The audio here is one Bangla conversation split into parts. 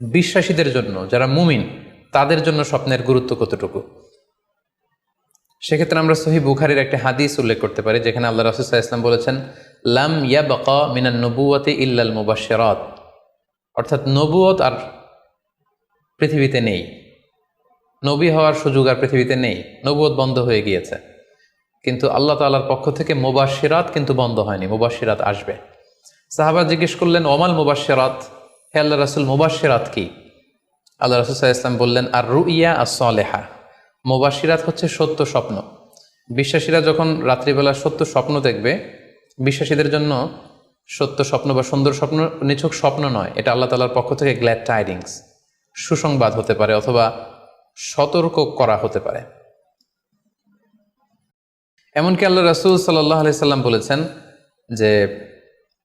বিশ্বাসীদের জন্য, যারা মুমিন, তাদের জন্য স্বপ্নের গুরুত্ব কতটুকু? সেক্ষেত্রে আমরা সহি বুখারির একটা হাদিস উল্লেখ করতে পারি, যেখানে আল্লাহ রসুল্লাহ ইসলাম বলেছেন, লাম ইয়া বকা মিনান নবুয়তে ইল্লাল মুবাশশারাত। অর্থাৎ নবুয়ত আর পৃথিবীতে নেই। নবী হওয়ার সুযোগ আর পৃথিবীতে নেই। নবুয়ত বন্ধ হয়ে গিয়েছে। কিন্তু আল্লাহ তাআলার পক্ষ থেকে মুবাশশিরাত কিন্তু বন্ধ হয়নি, মুবাশশিরাত আসবে। সাহাবা জিজ্ঞেস করলেন, ওমাল মুবাশশিরাত? হে আল্লাহ রাসুল, মুবাশশিরাত কি? আল্লাহ রাসুল ইসলাম বললেন আর রুইয়া আর সলেহা মুবাশিরাত হচ্ছে সত্য স্বপ্ন। বিশ্বাসীরা যখন রাত্রিবেলা সত্য স্বপ্ন দেখবে, বিশ্বাসীদের জন্য সত্য স্বপ্ন বা সুন্দর স্বপ্ন নিছক স্বপ্ন নয়, এটা আল্লাহ তালার পক্ষ থেকে গ্ল্যাড টাইডিংস সুসংবাদ হতে পারে অথবা সতর্ক করা হতে পারে। এমনকি আল্লাহ রাসুল সাল্লাহ আলি সাল্লাম বলেছেন যে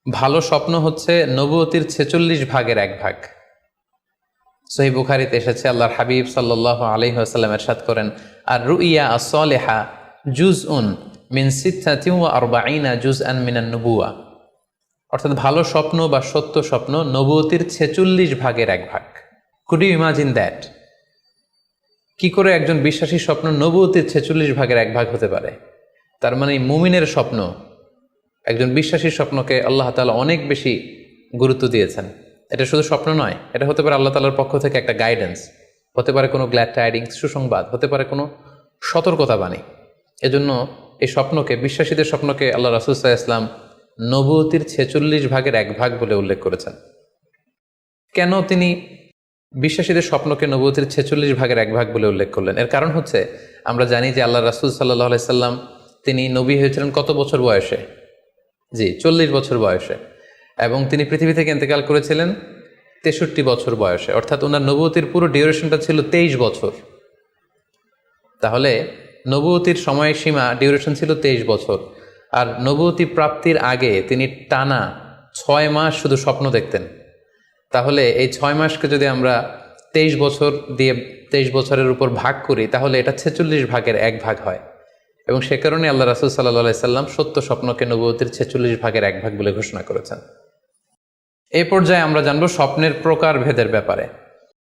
ভালো স্বপ্ন হচ্ছে নবতির ছেচল্লিশ ভাগের এক ভাগ। সহি বুখারিতে এসেছে, আল্লাহর হাবিব সাল্লাহ আলহি আসাল্লাম এরশাদ করেন আর রুইয়া আসলেহা জুজ উন মিন সিদ্ধাতিউ আরবাইনা জুজ আন মিনান নবুয়া অর্থাৎ ভালো স্বপ্ন বা সত্য স্বপ্ন নবতির ছেচল্লিশ ভাগের এক ভাগ। কুড ইউ ইমাজিন দ্যাট কি করে একজন বিশ্বাসী স্বপ্ন নবতির ছেচল্লিশ ভাগের এক ভাগ হতে পারে? তার মানে মুমিনের স্বপ্ন একজন বিশ্বাসীর স্বপ্নকে আল্লাহ তালা অনেক বেশি গুরুত্ব দিয়েছেন। এটা শুধু স্বপ্ন নয়, এটা হতে পারে আল্লাহ তালার পক্ষ থেকে একটা গাইডেন্স হতে পারে কোনো গ্ল্যাড টাইডিংস সুসংবাদ, হতে পারে কোনো সতর্কতা বাণী এজন্য এই স্বপ্নকে, বিশ্বাসীদের স্বপ্নকে আল্লাহ রাসুলসাহ ইসলাম নবতির ছেচল্লিশ ভাগের এক ভাগ বলে উল্লেখ করেছেন। কেন তিনি বিশ্বাসীদের স্বপ্নকে নবতির ছেচল্লিশ ভাগের এক ভাগ বলে উল্লেখ করলেন? এর কারণ হচ্ছে, আমরা জানি যে আল্লাহ রাসুল সাল্লাহ আলাইসাল্লাম তিনি নবী হয়েছিলেন কত বছর বয়সে? জি, চল্লিশ বছর বয়সে। এবং তিনি পৃথিবী থেকে ইন্তেকাল করেছিলেন তেষট্টি বছর বয়সে। অর্থাৎ ওনার নবতির পুরো ডিউরেশনটা ছিল তেইশ বছর। তাহলে নবতির সময়সীমা, ডিউরেশন ছিল তেইশ বছর। আর নবতী প্রাপ্তির আগে তিনি টানা ছয় মাস শুধু স্বপ্ন দেখতেন। তাহলে এই ছয় মাসকে যদি আমরা তেইশ বছর দিয়ে তেইশ বছরের উপর ভাগ করি, তাহলে এটা ছেচল্লিশ ভাগের এক ভাগ হয়। এবং সে কারণে আল্লাহ রাসুল সাল্লাহ সাল্লাম সত্য স্বপ্নকে নবতির ছেচল্লিশ ভাগের এক ভাগ বলে ঘোষণা করেছেন। এই পর্যায়ে আমরা জানব স্বপ্নের প্রকার ভেদের ব্যাপারে।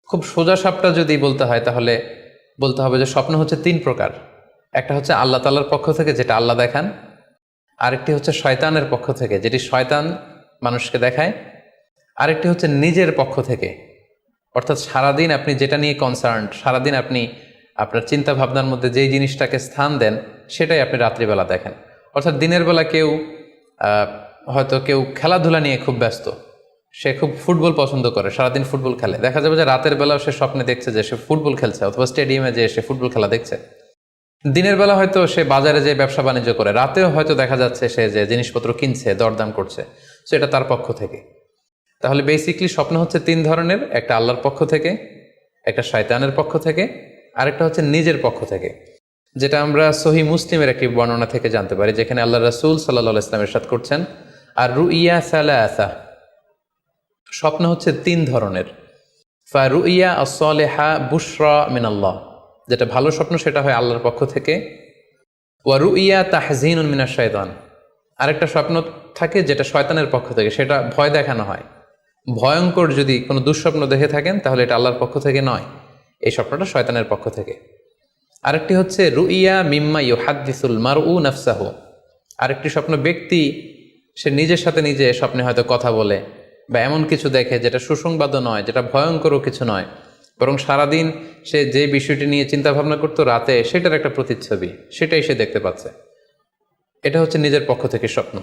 খুব সোজা সাপটা যদি বলতে হয় তাহলে বলতে হবে যে স্বপ্ন হচ্ছে তিন প্রকার। একটা হচ্ছে আল্লাহ তাল্লার পক্ষ থেকে যেটা আল্লাহ দেখান, আরেকটি হচ্ছে শয়তানের পক্ষ থেকে, যেটি শয়তান মানুষকে দেখায়, আরেকটি হচ্ছে নিজের পক্ষ থেকে। অর্থাৎ সারাদিন আপনি যেটা নিয়ে কনসার্ন সারাদিন আপনি আপনার চিন্তা ভাবনার মধ্যে যেই জিনিসটাকে স্থান দেন, সেটাই আপনি রাত্রিবেলা দেখেন। অর্থাৎ দিনের বেলা কেউ হয়তো কেউ খেলাধুলা নিয়ে খুব ব্যস্ত। সে খুব ফুটবল পছন্দ করে, সারাদিন ফুটবল খেলে। দেখা যাবে যে রাতের বেলাও সে স্বপ্নে দেখছে যে সে ফুটবল খেলছে, অথবা স্টেডিয়ামে যে সে ফুটবল খেলা দেখছে। দিনের বেলা হয়তো সে বাজারে যে ব্যবসা বাণিজ্য করে, রাতেও হয়তো দেখা যাচ্ছে সে যে জিনিসপত্র কিনছে, দরদাম করছে সো এটা তার পক্ষ থেকে। তাহলে বেসিকলি স্বপ্ন হচ্ছে তিন ধরনের, একটা আল্লাহর পক্ষ থেকে, একটা শয়তানের পক্ষ থেকে আরেকটা হচ্ছে নিজের পক্ষ থেকে, যেটা আমরা সহি মুসলিমের একটি বর্ণনা থেকে জানতে পারি, যেখানে আল্লাহ রাসুল সাল্লাহ ইসলামের সাথ করছেন, আর রু ইয়া সালাসা, স্বপ্ন হচ্ছে তিন ধরনের। ফা রু ইয়া আসলেহা বুশরা মিনাল্লাহ, যেটা ভালো স্বপ্ন সেটা হয় আল্লাহর পক্ষ থেকে। ওয়া রু ইয়া তাহজিন মিনা শয়তান আরেকটা স্বপ্ন থাকে যেটা শয়তানের পক্ষ থেকে, সেটা ভয় দেখানো হয়। ভয়ঙ্কর যদি কোনো দুঃস্বপ্ন দেখে থাকেন, তাহলে এটা আল্লাহর পক্ষ থেকে নয়। এই স্বপ্নটা শয়তানের পক্ষ থেকে। আরেকটি হচ্ছে, রুইয়া মিম্মা ইউ হাদিসুল মার উ নাফসাহ। আরেকটি স্বপ্ন ব্যক্তি, সে নিজের সাথে নিজে স্বপ্নে হয়তো কথা বলে বা এমন কিছু দেখে যেটা সুসংবাদও নয়, যেটা ভয়ঙ্করও কিছু নয়। বরং সারাদিন সে যে বিষয়টি নিয়ে চিন্তা ভাবনা করতো রাতে, সেটার একটা প্রতিচ্ছবি, সেটাই সে দেখতে পাচ্ছে। এটা হচ্ছে নিজের পক্ষ থেকে স্বপ্ন।